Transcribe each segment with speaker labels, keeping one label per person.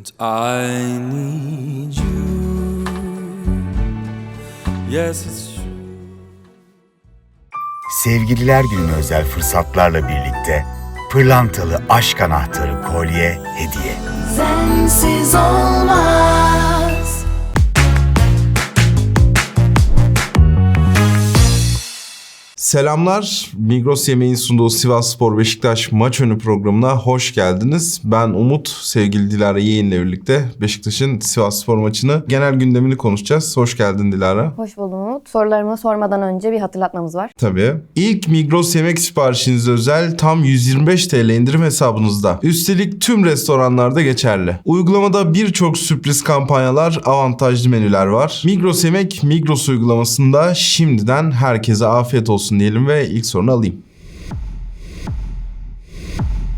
Speaker 1: And I need you. Yes, it's true.
Speaker 2: Sevgililer Günü'ne özel fırsatlarla birlikte pırlantalı aşk anahtarı kolye hediye.
Speaker 3: Sensiz olmaz.
Speaker 4: Selamlar. Migros Yemeğin sunduğu Sivas Spor Beşiktaş maç önü programına hoş geldiniz. Ben Umut, sevgili Dilara Yeğen'le birlikte Beşiktaş'ın Sivas Spor maçını genel gündemini konuşacağız. Hoş geldin Dilara.
Speaker 5: Hoş buldum Umut. Sorularımı sormadan önce bir hatırlatmamız var.
Speaker 4: Tabii. İlk Migros yemek siparişiniz özel tam 125 TL indirim hesabınızda. Üstelik tüm restoranlarda geçerli. Uygulamada birçok sürpriz kampanyalar, avantajlı menüler var. Migros Yemek Migros uygulamasında şimdiden herkese afiyet olsun diyelim ve ilk sorunu alayım.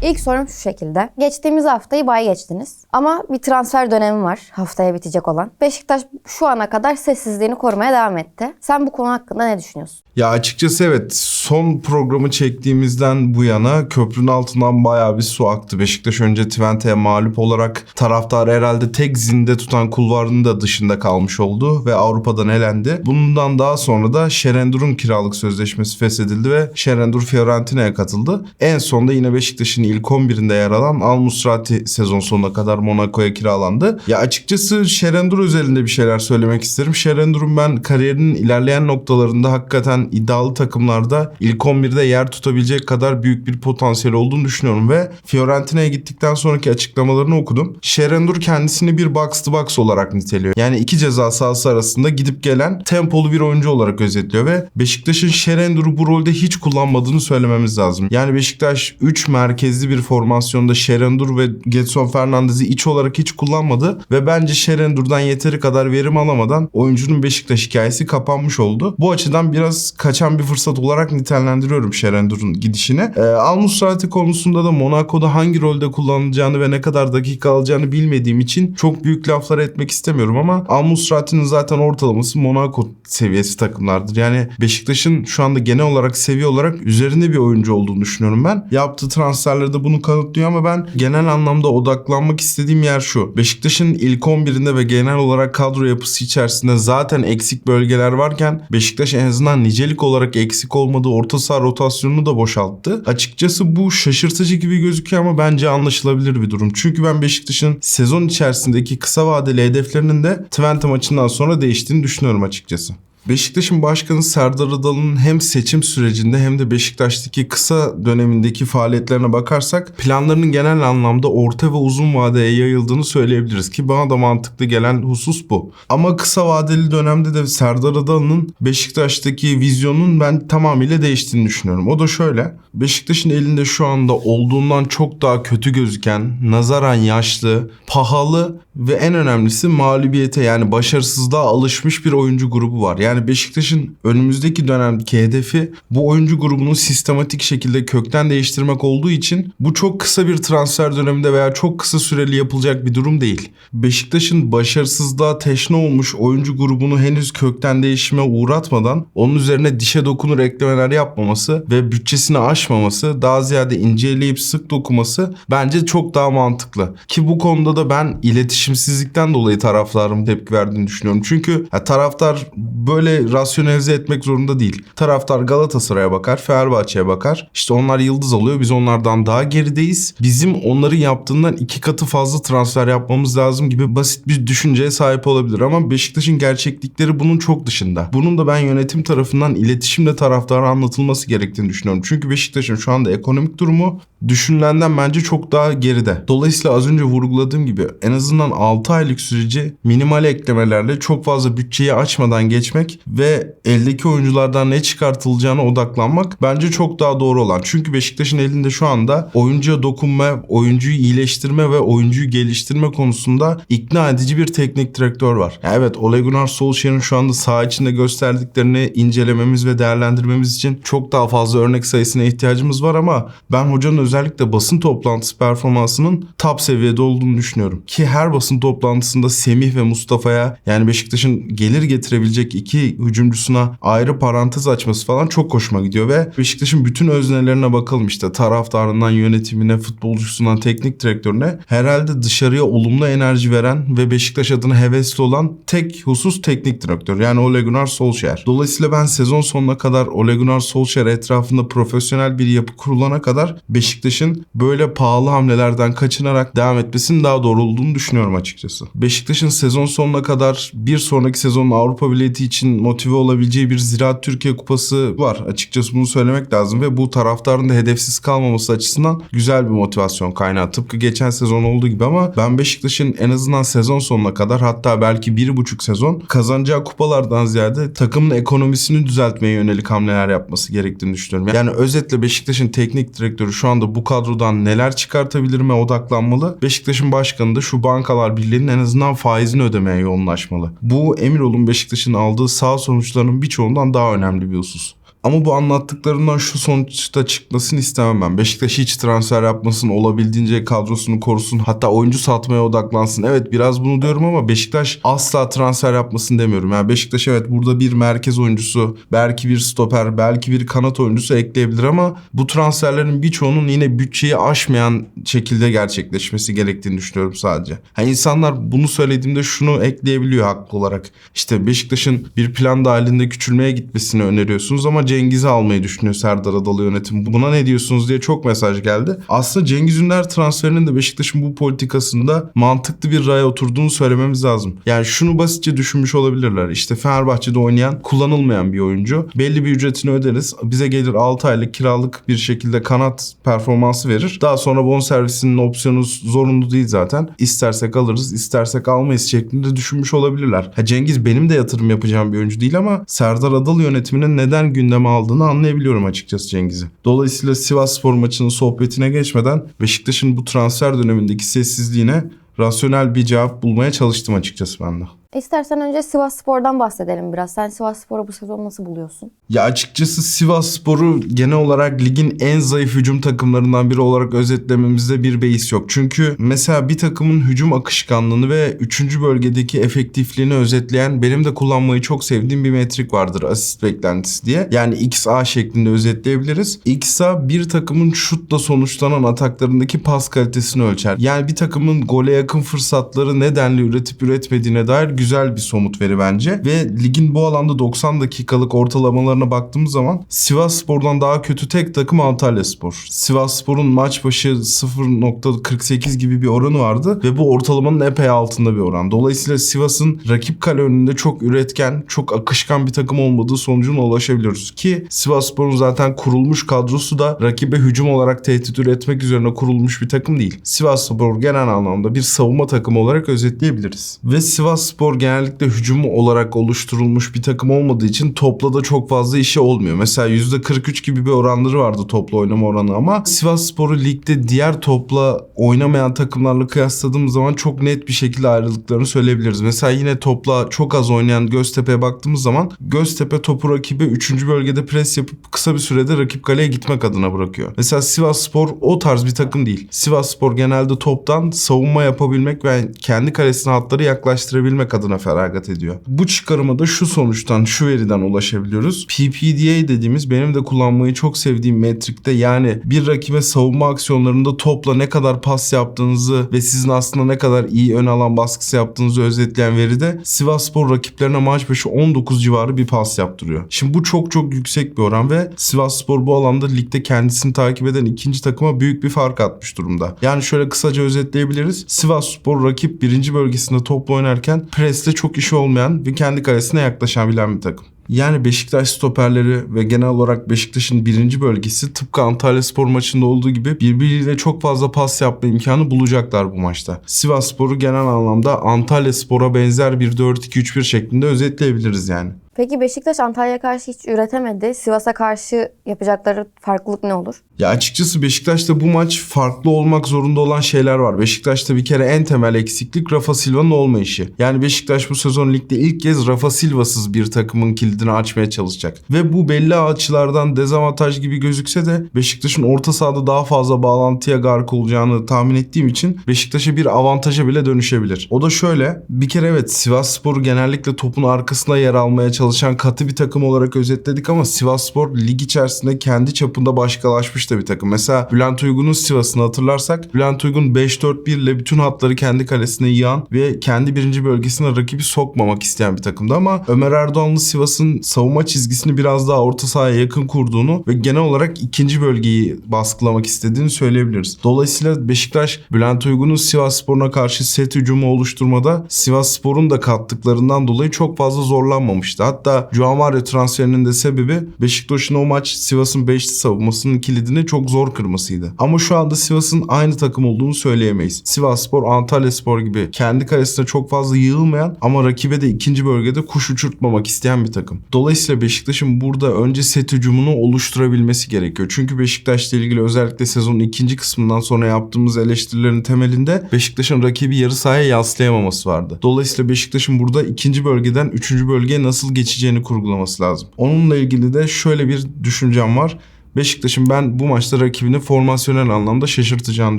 Speaker 5: İlk sorum şu şekilde. Geçtiğimiz haftayı bay geçtiniz. Ama bir transfer dönemi var haftaya bitecek olan. Beşiktaş şu ana kadar sessizliğini korumaya devam etti. Sen bu konu hakkında ne düşünüyorsun?
Speaker 4: Ya açıkçası evet son programı çektiğimizden bu yana köprünün altından bayağı bir su aktı. Beşiktaş önce Twente'ye mağlup olarak taraftar herhalde tek zinde tutan kulvarının da dışında kalmış oldu ve Avrupa'dan elendi. Bundan daha sonra da Şerendur'un kiralık sözleşmesi feshedildi ve Şerendur Fiorentina'ya katıldı. En sonda yine Beşiktaş'ın ilk 11'inde yer alan Al Musrati sezon sonuna kadar Monaco'ya kiralandı. Ya açıkçası Şerendur özelinde bir şeyler söylemek isterim. Şerendur'un ben kariyerinin ilerleyen noktalarında hakikaten iddialı takımlarda ilk 11'de yer tutabilecek kadar büyük bir potansiyel olduğunu düşünüyorum ve Fiorentina'ya gittikten sonraki açıklamalarını okudum. Şerendur kendisini bir box to box olarak niteliyor. Yani iki ceza sahası arasında gidip gelen tempolu bir oyuncu olarak özetliyor ve Beşiktaş'ın Şerendur'u bu rolde hiç kullanmadığını söylememiz lazım. Yani Beşiktaş 3 merkezli bir formasyonda Şerendur ve Getson Fernandez'i iç olarak hiç kullanmadı ve bence Şerendur'dan yeteri kadar verim alamadan oyuncunun Beşiktaş hikayesi kapanmış oldu. Bu açıdan biraz kaçan bir fırsat olarak nitelendiriyorum Şerendur'un gidişini. Ee, Al Musrati konusunda da Monaco'da hangi rolde kullanılacağını ve ne kadar dakika alacağını bilmediğim için çok büyük laflar etmek istemiyorum ama Al Musrati'nin zaten ortalaması Monaco seviyesi takımlardır. Yani Beşiktaş'ın şu anda genel olarak seviye olarak üzerinde bir oyuncu olduğunu düşünüyorum ben. Yaptığı transferlerde bunu kanıtlıyor ama ben genel anlamda odaklanmak istediğim yer şu. Beşiktaş'ın ilk 11'inde ve genel olarak kadro yapısı içerisinde zaten eksik bölgeler varken Beşiktaş en azından nicelik olarak eksik olmadığı orta saha rotasyonunu da boşalttı. Açıkçası bu şaşırtıcı gibi gözüküyor ama bence anlaşılabilir bir durum. Çünkü ben Beşiktaş'ın sezon içerisindeki kısa vadeli hedeflerinin de Twente maçından sonra değiştiğini düşünüyorum açıkçası. Beşiktaş'ın başkanı Serdar Adalı'nın hem seçim sürecinde hem de Beşiktaş'taki kısa dönemindeki faaliyetlerine bakarsak planlarının genel anlamda orta ve uzun vadeye yayıldığını söyleyebiliriz ki bana da mantıklı gelen husus bu. Ama kısa vadeli dönemde de Serdar Adalı'nın Beşiktaş'taki vizyonun ben tamamıyla değiştiğini düşünüyorum. O da şöyle. Beşiktaş'ın elinde şu anda olduğundan çok daha kötü gözüken, nazaran yaşlı, pahalı ve en önemlisi mağlubiyete yani başarısızlığa alışmış bir oyuncu grubu var. Yani Beşiktaş'ın önümüzdeki dönemdeki hedefi bu oyuncu grubunu sistematik şekilde kökten değiştirmek olduğu için bu çok kısa bir transfer döneminde veya çok kısa süreli yapılacak bir durum değil. Beşiktaş'ın başarısızlığa teşne olmuş oyuncu grubunu henüz kökten değişime uğratmadan onun üzerine dişe dokunur eklemeler yapmaması ve bütçesini aşmaması daha ziyade inceleyip sık dokuması bence çok daha mantıklı. Ki bu konuda da ben iletişimsizlikten dolayı taraftarım tepki verdiğini düşünüyorum. Çünkü ya, taraftar böyle rasyonelize etmek zorunda değil. Taraftar Galatasaray'a bakar, Fenerbahçe'ye bakar. İşte onlar yıldız alıyor, biz onlardan daha gerideyiz. Bizim onların yaptığından iki katı fazla transfer yapmamız lazım gibi basit bir düşünceye sahip olabilir. Ama Beşiktaş'ın gerçeklikleri bunun çok dışında. Bunun da ben yönetim tarafından iletişimle taraftara anlatılması gerektiğini düşünüyorum. Çünkü Beşiktaş'ın şu anda ekonomik durumu düşünülenden bence çok daha geride. Dolayısıyla az önce vurguladığım gibi en azından 6 aylık süreci minimal eklemelerle çok fazla bütçeyi açmadan geçmek ve eldeki oyunculardan ne çıkartılacağına odaklanmak bence çok daha doğru olan. Çünkü Beşiktaş'ın elinde şu anda oyuncuya dokunma, oyuncuyu iyileştirme ve oyuncuyu geliştirme konusunda ikna edici bir teknik direktör var. Evet Ole Gunnar Solskjaer'in şu anda saha içinde gösterdiklerini incelememiz ve değerlendirmemiz için çok daha fazla örnek sayısına ihtiyacımız var ama ben hocanın özellikle basın toplantısı performansının top seviyede olduğunu düşünüyorum. Ki her basın toplantısında Semih ve Mustafa'ya yani Beşiktaş'ın gelir getirebilecek iki iki hücumcusuna ayrı parantez açması falan çok hoşuma gidiyor ve Beşiktaş'ın bütün öznelerine bakalım işte taraftarından yönetimine, futbolcusundan teknik direktörüne herhalde dışarıya olumlu enerji veren ve Beşiktaş adına hevesli olan tek husus teknik direktör. Yani Ole Gunnar Solskjaer. Dolayısıyla ben sezon sonuna kadar Ole Gunnar Solskjaer etrafında profesyonel bir yapı kurulana kadar Beşiktaş'ın böyle pahalı hamlelerden kaçınarak devam etmesinin daha doğru olduğunu düşünüyorum açıkçası. Beşiktaş'ın sezon sonuna kadar bir sonraki sezonun Avrupa bileti için motive olabileceği bir Ziraat Türkiye Kupası var. Açıkçası bunu söylemek lazım ve bu taraftarın da hedefsiz kalmaması açısından güzel bir motivasyon kaynağı. Tıpkı geçen sezon olduğu gibi ama ben Beşiktaş'ın en azından sezon sonuna kadar hatta belki bir buçuk sezon kazanacağı kupalardan ziyade takımın ekonomisini düzeltmeye yönelik hamleler yapması gerektiğini düşünüyorum. Yani özetle Beşiktaş'ın teknik direktörü şu anda bu kadrodan neler çıkartabilir mi odaklanmalı. Beşiktaş'ın başkanı da şu bankalar birliğinin en azından faizini ödemeye yoğunlaşmalı. Bu emin olun Beşiktaş'ın aldığı sağ sonuçlarının birçoğundan daha önemli bir husus. Ama bu anlattıklarımdan şu sonuçta çıkmasını istemem ben. Beşiktaş hiç transfer yapmasın, olabildiğince kadrosunu korusun, hatta oyuncu satmaya odaklansın. Evet biraz bunu diyorum ama Beşiktaş asla transfer yapmasın demiyorum. Yani Beşiktaş evet burada bir merkez oyuncusu, belki bir stoper, belki bir kanat oyuncusu ekleyebilir ama bu transferlerin birçoğunun yine bütçeyi aşmayan şekilde gerçekleşmesi gerektiğini düşünüyorum sadece. Yani insanlar bunu söylediğimde şunu ekleyebiliyor haklı olarak. İşte Beşiktaş'ın bir plan dahilinde küçülmeye gitmesini öneriyorsunuz ama Cengiz'i almayı düşünüyor Serdar Adalı yönetim. Buna ne diyorsunuz diye çok mesaj geldi. Aslında Cengiz Ünder transferinin de Beşiktaş'ın bu politikasında mantıklı bir raya oturduğunu söylememiz lazım. Yani şunu basitçe düşünmüş olabilirler. İşte Fenerbahçe'de oynayan, kullanılmayan bir oyuncu. Belli bir ücretini öderiz. Bize gelir 6 aylık kiralık bir şekilde kanat performansı verir. Daha sonra bonservisinin opsiyonu zorunlu değil zaten. İstersek alırız, istersek almayız şeklinde düşünmüş olabilirler. Ha Cengiz benim de yatırım yapacağım bir oyuncu değil ama Serdar Adalı yönetiminin neden gündeme aldığını anlayabiliyorum açıkçası Cengiz'i. Dolayısıyla Sivas Spor maçının sohbetine geçmeden Beşiktaş'ın bu transfer dönemindeki sessizliğine rasyonel bir cevap bulmaya çalıştım açıkçası ben de.
Speaker 5: İstersen önce Sivas Spor'dan bahsedelim biraz. Sen Sivas Spor'u bu sezon nasıl buluyorsun?
Speaker 4: Ya açıkçası Sivas Spor'u genel olarak ligin en zayıf hücum takımlarından biri olarak özetlememizde bir beis yok. Çünkü mesela bir takımın hücum akışkanlığını ve 3. bölgedeki efektifliğini özetleyen benim de kullanmayı çok sevdiğim bir metrik vardır asist beklentisi diye. Yani XA şeklinde özetleyebiliriz. XA bir takımın şutla sonuçlanan ataklarındaki pas kalitesini ölçer. Yani bir takımın gole yakın fırsatları nedenle üretip üretmediğine dair güzel bir somut veri bence. Ve ligin bu alanda 90 dakikalık ortalamalarına baktığımız zaman Sivas Spor'dan daha kötü tek takım Antalya Spor. Sivas Spor'un maç başı 0.48 gibi bir oranı vardı ve bu ortalamanın epey altında bir oran. Dolayısıyla Sivas'ın rakip kale önünde çok üretken, çok akışkan bir takım olmadığı sonucuna ulaşabiliyoruz. Ki Sivas Spor'un zaten kurulmuş kadrosu da rakibe hücum olarak tehdit üretmek üzerine kurulmuş bir takım değil. Sivas Spor genel anlamda bir savunma takımı olarak özetleyebiliriz. Ve Sivas Spor genellikle hücum olarak oluşturulmuş bir takım olmadığı için topla da çok fazla işi olmuyor. Mesela %43 gibi bir oranları vardı topla oynama oranı ama Sivas Spor'u ligde diğer topla oynamayan takımlarla kıyasladığımız zaman çok net bir şekilde ayrıldıklarını söyleyebiliriz. Mesela yine topla çok az oynayan Göztepe'ye baktığımız zaman Göztepe topu rakibe 3. bölgede pres yapıp kısa bir sürede rakip kaleye gitmek adına bırakıyor. Mesela Sivas Spor o tarz bir takım değil. Sivas Spor genelde toptan savunma yapabilmek ve kendi kalesine hatları yaklaştırabilmek adına feragat ediyor. Bu çıkarıma da şu sonuçtan, şu veriden ulaşabiliyoruz. PPDA dediğimiz benim de kullanmayı çok sevdiğim metrikte yani bir rakibe savunma aksiyonlarında topla ne kadar pas yaptığınızı ve sizin aslında ne kadar iyi ön alan baskısı yaptığınızı özetleyen veride Sivasspor rakiplerine maç başı 19 civarı bir pas yaptırıyor. Şimdi bu çok çok yüksek bir oran ve Sivasspor bu alanda ligde kendisini takip eden ikinci takıma büyük bir fark atmış durumda. Yani şöyle kısaca özetleyebiliriz. Sivasspor rakip birinci bölgesinde topla oynarken preste çok işi olmayan ve kendi kalesine yaklaşabilen bir takım. Yani Beşiktaş stoperleri ve genel olarak Beşiktaş'ın birinci bölgesi tıpkı Antalya Spor maçında olduğu gibi birbiriyle çok fazla pas yapma imkanı bulacaklar bu maçta. Sivas Spor'u genel anlamda Antalya Spor'a benzer bir 4-2-3-1 şeklinde özetleyebiliriz yani.
Speaker 5: Peki Beşiktaş Antalya'ya karşı hiç üretemedi. Sivas'a karşı yapacakları farklılık ne olur?
Speaker 4: Ya açıkçası Beşiktaş'ta bu maç farklı olmak zorunda olan şeyler var. Beşiktaş'ta bir kere en temel eksiklik Rafa Silva'nın olmayışı. Yani Beşiktaş bu sezon ligde ilk kez Rafa Silva'sız bir takımın kilidini açmaya çalışacak. Ve bu belli açılardan dezavantaj gibi gözükse de Beşiktaş'ın orta sahada daha fazla bağlantıya gark olacağını tahmin ettiğim için Beşiktaş'a bir avantaja bile dönüşebilir. O da şöyle. Bir kere evet Sivas Sporu genellikle topun arkasında yer almaya çalışıyor çalışan katı bir takım olarak özetledik ama Sivasspor lig içerisinde kendi çapında başkalaşmış da bir takım. Mesela Bülent Uygun'un Sivas'ını hatırlarsak Bülent Uygun 5-4-1 ile bütün hatları kendi kalesine yığan ve kendi birinci bölgesine rakibi sokmamak isteyen bir takımdı ama Ömer Erdoğanlı Sivas'ın savunma çizgisini biraz daha orta sahaya yakın kurduğunu ve genel olarak ikinci bölgeyi baskılamak istediğini söyleyebiliriz. Dolayısıyla Beşiktaş Bülent Uygun'un Sivas Spor'una karşı set hücumu oluşturmada Sivas Spor'un da kattıklarından dolayı çok fazla zorlanmamıştı. Hatta Joao Mario transferinin de sebebi Beşiktaş'ın o maç Sivas'ın 5'li savunmasının kilidini çok zor kırmasıydı. Ama şu anda Sivas'ın aynı takım olduğunu söyleyemeyiz. Sivas Spor, Antalya Spor gibi kendi kalesine çok fazla yığılmayan ama rakibe de ikinci bölgede kuş uçurtmamak isteyen bir takım. Dolayısıyla Beşiktaş'ın burada önce set hücumunu oluşturabilmesi gerekiyor. Çünkü Beşiktaş'la ilgili özellikle sezonun ikinci kısmından sonra yaptığımız eleştirilerin temelinde Beşiktaş'ın rakibi yarı sahaya yaslayamaması vardı. Dolayısıyla Beşiktaş'ın burada ikinci bölgeden üçüncü bölgeye nasıl geçeceğini kurgulaması lazım. Onunla ilgili de şöyle bir düşüncem var. Beşiktaş'ın ben bu maçta rakibini formasyonel anlamda şaşırtacağını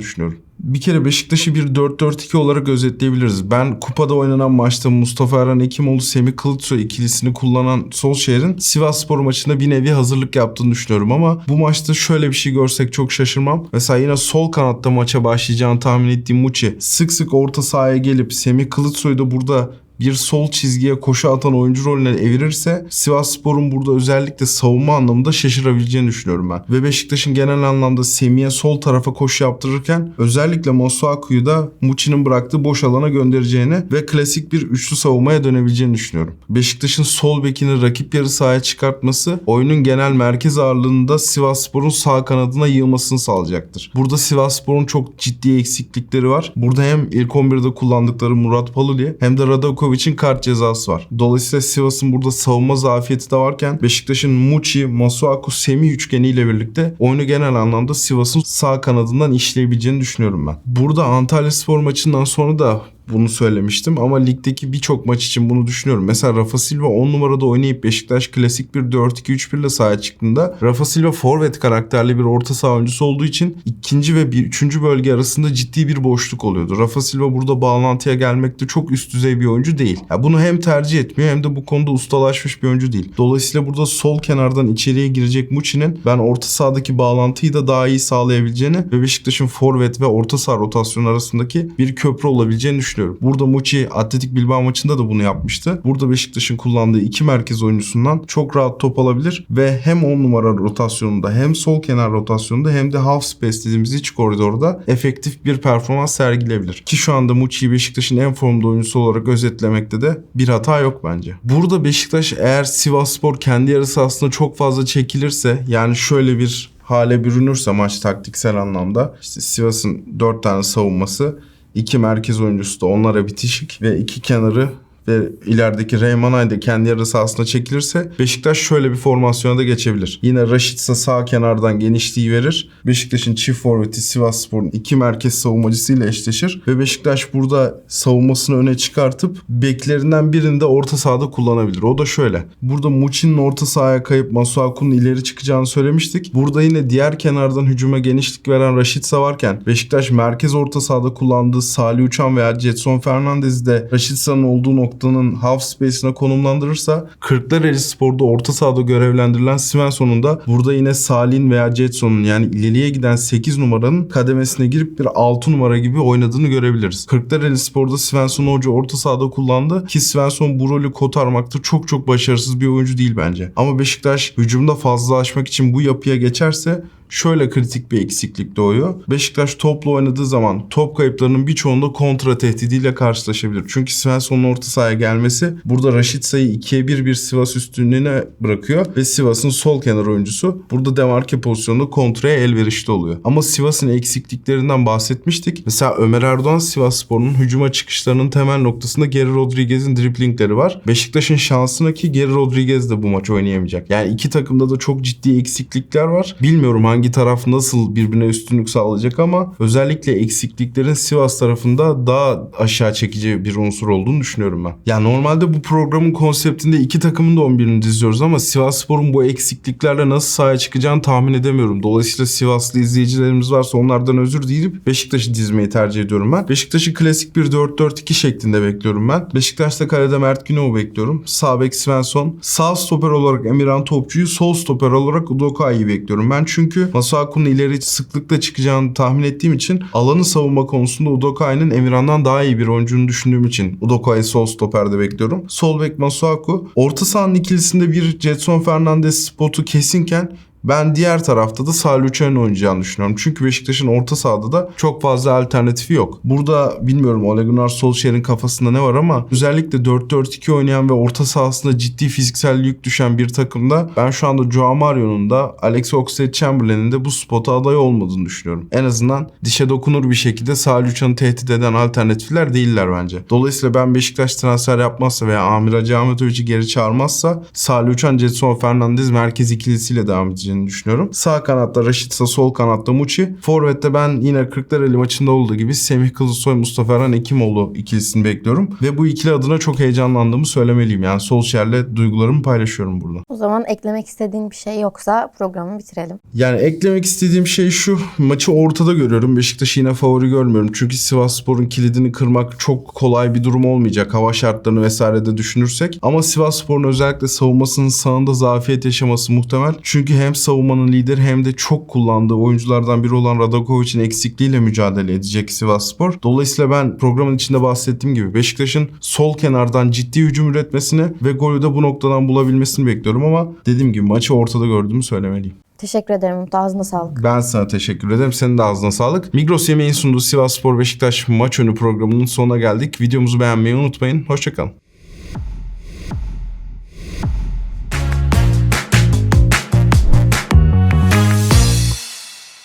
Speaker 4: düşünüyorum. Bir kere Beşiktaş'ı bir 4-4-2 olarak özetleyebiliriz. Ben kupada oynanan maçta Mustafa Erhan Ekimoğlu, Semih Kılıçsoy ikilisini kullanan Solskjaer'in Sivas Spor maçında bir nevi hazırlık yaptığını düşünüyorum ama bu maçta şöyle bir şey görsek çok şaşırmam. Mesela yine sol kanatta maça başlayacağını tahmin ettiğim Muçi sık sık orta sahaya gelip Semih Kılıçsoy'u da burada bir sol çizgiye koşu atan oyuncu rolüne evirirse Sivas Spor'un burada özellikle savunma anlamında şaşırabileceğini düşünüyorum ben. Ve Beşiktaş'ın genel anlamda Semih'e sol tarafa koşu yaptırırken özellikle Masuaku'yu da Muçi'nin bıraktığı boş alana göndereceğini ve klasik bir üçlü savunmaya dönebileceğini düşünüyorum. Beşiktaş'ın sol bekini rakip yarı sahaya çıkartması oyunun genel merkez ağırlığında Sivas Spor'un sağ kanadına yığılmasını sağlayacaktır. Burada Sivas Spor'un çok ciddi eksiklikleri var. Burada hem ilk 11'de kullandıkları Murat Paluli hem de Radakovic'in kart cezası var. Dolayısıyla Sivas'ın burada savunma zafiyeti de varken Beşiktaş'ın Muçi, Masuaku, Semih üçgeniyle birlikte oyunu genel anlamda Sivas'ın sağ kanadından işleyebileceğini düşünüyorum ben. Burada Antalya Spor maçından sonra da bunu söylemiştim ama ligdeki birçok maç için bunu düşünüyorum. Mesela Rafa Silva 10 numarada oynayıp Beşiktaş klasik bir 4-2-3-1 ile sahaya çıktığında Rafa Silva forvet karakterli bir orta saha oyuncusu olduğu için ikinci ve bir, üçüncü bölge arasında ciddi bir boşluk oluyordu. Rafa Silva burada bağlantıya gelmekte çok üst düzey bir oyuncu değil. Ya bunu hem tercih etmiyor hem de bu konuda ustalaşmış bir oyuncu değil. Dolayısıyla burada sol kenardan içeriye girecek Muçi'nin ben orta sahadaki bağlantıyı da daha iyi sağlayabileceğini ve Beşiktaş'ın forvet ve orta saha rotasyonu arasındaki bir köprü olabileceğini düşünüyorum. Burada Muçi Atletik Bilbao maçında da bunu yapmıştı. Burada Beşiktaş'ın kullandığı iki merkez oyuncusundan çok rahat top alabilir ve hem 10 numara rotasyonunda hem sol kenar rotasyonunda hem de half space dediğimiz iç koridorda efektif bir performans sergileyebilir. Ki şu anda Muçi'yi Beşiktaş'ın en formda oyuncusu olarak özetlemekte de bir hata yok bence. Burada Beşiktaş eğer Sivasspor kendi yarı sahasında çok fazla çekilirse yani şöyle bir hale bürünürse maç taktiksel anlamda işte Sivas'ın 4 tane savunması iki merkez oyuncusu da onlara bitişik ve iki kenarı ve ilerideki Reymanay da kendi yarı sahasına çekilirse Beşiktaş şöyle bir formasyona da geçebilir. Yine Raşitsa sağ kenardan genişliği verir. Beşiktaş'ın çift forveti Sivasspor'un iki merkez savunmacısıyla eşleşir ve Beşiktaş burada savunmasını öne çıkartıp beklerinden birini de orta sahada kullanabilir. O da şöyle. Burada Muçi'nin orta sahaya kayıp Masuaku'nun ileri çıkacağını söylemiştik. Burada yine diğer kenardan hücuma genişlik veren Raşitsa varken Beşiktaş merkez orta sahada kullandığı Salih Uçan veya Jetson Fernandez'i de Raşitsa'nın olduğu noktanın half space'ine konumlandırırsa Kırklareli Spor'da orta sahada görevlendirilen Svensson'un da burada yine Salih'in veya Jetson'un yani ileriye giden 8 numaranın kademesine girip bir 6 numara gibi oynadığını görebiliriz. Kırklareli Spor'da Svensson Hoca orta sahada kullandı ki Svensson bu rolü kotarmakta çok çok başarısız bir oyuncu değil bence. Ama Beşiktaş hücumda fazlalaşmak için bu yapıya geçerse şöyle kritik bir eksiklik doğuyor. Beşiktaş topla oynadığı zaman top kayıplarının birçoğunda kontra tehdidiyle karşılaşabilir. Çünkü Svensson'un orta sahaya gelmesi burada Raşit sayı 2'ye 1 bir Sivas üstünlüğüne bırakıyor ve Sivas'ın sol kenar oyuncusu burada demarke pozisyonunda kontraya elverişli oluyor. Ama Sivas'ın eksikliklerinden bahsetmiştik. Mesela Ömer Erdoğan Sivas Spor'un hücuma çıkışlarının temel noktasında Geri Rodriguez'in driplingleri var. Beşiktaş'ın şansına ki Geri Rodriguez de bu maç oynayamayacak. Yani iki takımda da çok ciddi eksiklikler var. Bilmiyorum hangi hangi taraf nasıl birbirine üstünlük sağlayacak ama özellikle eksikliklerin Sivas tarafında daha aşağı çekici bir unsur olduğunu düşünüyorum ben. Ya normalde bu programın konseptinde iki takımın da 11'ini diziyoruz ama Sivasspor'un bu eksikliklerle nasıl sahaya çıkacağını tahmin edemiyorum. Dolayısıyla Sivaslı izleyicilerimiz varsa onlardan özür dileyip Beşiktaş'ı dizmeyi tercih ediyorum ben. Beşiktaş'ı klasik bir 4-4-2 şeklinde bekliyorum ben. Beşiktaş'ta kalede Mert Günok'u bekliyorum. Sağ bek Svensson. Sağ stoper olarak Emirhan Topçu'yu, sol stoper olarak Udokai'yi bekliyorum. Ben çünkü Masuaku'nun ileri sıklıkla çıkacağını tahmin ettiğim için alanı savunma konusunda Udokai'nin Emirhan'dan daha iyi bir oyuncunu düşündüğüm için Udokai'yi sol stoperde bekliyorum. Sol bek Masuaku. Orta sahanın ikilisinde bir Jetson Fernandez spotu kesinken ben diğer tarafta da Salih Uçan'ın oynayacağını düşünüyorum. Çünkü Beşiktaş'ın orta sahada da çok fazla alternatifi yok. Burada bilmiyorum Ole Gunnar Solskjaer'in kafasında ne var ama özellikle 4-4-2 oynayan ve orta sahasında ciddi fiziksel yük düşen bir takımda ben şu anda Joao Mario'nun da Alex Oxlade-Chamberlain'in de bu spota aday olmadığını düşünüyorum. En azından dişe dokunur bir şekilde Salih Uçan'ı tehdit eden alternatifler değiller bence. Dolayısıyla ben Beşiktaş transfer yapmazsa veya Amir Hacı Ahmetoviç'i geri çağırmazsa Salih Uçan, Jetson Fernandez merkez ikilisiyle devam edeceğini düşünüyorum. Sağ kanatta Raşitsa, sol kanatta Muçi. Forvet'te ben yine Kırklareli maçında olduğu gibi Semih Kılıçsoy, Mustafa Erhan Ekimoğlu ikilisini bekliyorum. Ve bu ikili adına çok heyecanlandığımı söylemeliyim. Yani Solskjaer'le duygularımı paylaşıyorum burada.
Speaker 5: O zaman eklemek istediğin bir şey yoksa programı bitirelim.
Speaker 4: Yani eklemek istediğim şey şu. Maçı ortada görüyorum. Beşiktaş'ı yine favori görmüyorum. Çünkü Sivasspor'un kilidini kırmak çok kolay bir durum olmayacak. Hava şartlarını vesaire de düşünürsek. Ama Sivasspor'un özellikle savunmasının sağında zafiyet yaşaması muhtemel. Çünkü hem savunmanın lideri hem de çok kullandığı oyunculardan biri olan Radakovic'in eksikliğiyle mücadele edecek Sivasspor. Dolayısıyla ben programın içinde bahsettiğim gibi Beşiktaş'ın sol kenardan ciddi hücum üretmesini ve golü de bu noktadan bulabilmesini bekliyorum ama dediğim gibi maçı ortada gördüğümü söylemeliyim.
Speaker 5: Teşekkür ederim Umut. Ağzına sağlık.
Speaker 4: Ben sana teşekkür ederim. Senin de ağzına sağlık. Migros yemeğin sunduğu Sivas Spor Beşiktaş maç önü programının sonuna geldik. Videomuzu beğenmeyi unutmayın. Hoşçakalın.